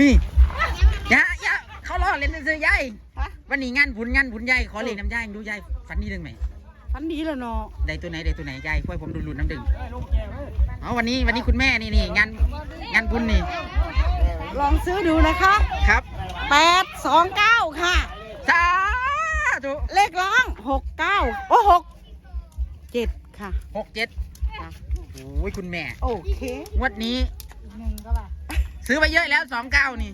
นี่ยายยาเขาล้อเล่นซื้อยายวันนี้งานบุญงานบุญยายขอเลขน้ำยายดูยายฝันดีดึงไหมฟันดีแล้วเนาะได้ตัวไหนได้ตัวไหนยายค่อยผมดูหลุดน้ำดึงเอาวันนี้วันนี้คุณแม่นี่นี่งานงานบุญนี่ลองซื้อดูนะคะครับแปดสองเก้าค่ะ สาธุเลขล่างหกเก้าโอ้หกเจ็ดค่ะหกเจ็ดโอ้ยคุณแม่ โอเค งวดนี้ ซื้อไปเยอะแล้วสองเก้านี่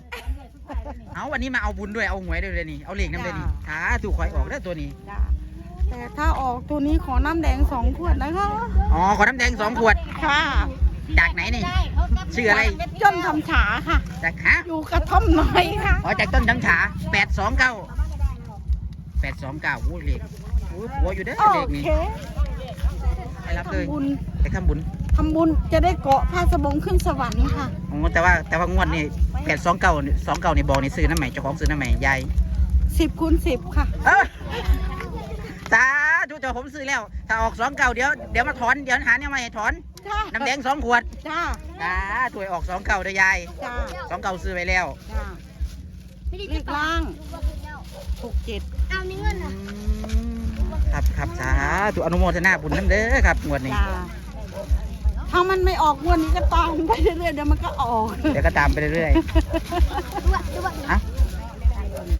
เอาวันนี้มาเอาบุญด้วยเอาหวยด้วยเลยนี่ เอาเลขน้ำเลยนี่สาถูกคอยออกได้อตัวนี้ จ้ะแต่ถ้าออกตัวนี้ขอน้ำแดงสองขวดนะคะ อ๋อ ขอน้ำแดงสองขวด ค่ะจากไหนนี่ ชื่ออะไร จนทำฉาค่ะ จากฮะอยู่กระท่อมน้อยค่ะ อ๋อจากต้นช้ำฉาแปดสองเก้าแปดสองเก้าโอ้ยเลขโอ้ยหัวอยู่เด้อโอเลขนี้เค ไปรับเลยทำบุญไปทำบุญทำบุญจะได้เกาะผ้าสบงขึ้นสวรรค์ค่ะโอ้แต่ว่าแต่ว่างวดนี่แปดสองเก้าสองเก้านี่บอกนี่ซื้อน้ำใหม่เจ้าของซื้อน้ำใหม่ยายสิบคูณสิบค่ะเอ้อสาธุเจ้าผมซื้อแล้ว ถ้าออกสองเก้าเดี๋ยวเดี๋ยวมาถอนเดี๋ยวหาเนี่ยมาให้ถอนจ้าน้ำแดงสองขวดจ้าสาถวยออกสองเก้าเด้อยายจ้าสองเก้าซื้อไว้แล้วจ้าเลขล่างหกเจ็ดเอานี่เงินอือะม ครับครับสาธุอนุโมทนาบุญน้ำเด้อครับงวดนี้ จ้าถ้ามันไม่ออกงวันนี้ก็ตามไปเรื่อยๆเดี๋ยวมันก็ออก เดี๋ยวก็ตามไปเรื่อยดูอะดูอะๆเอะ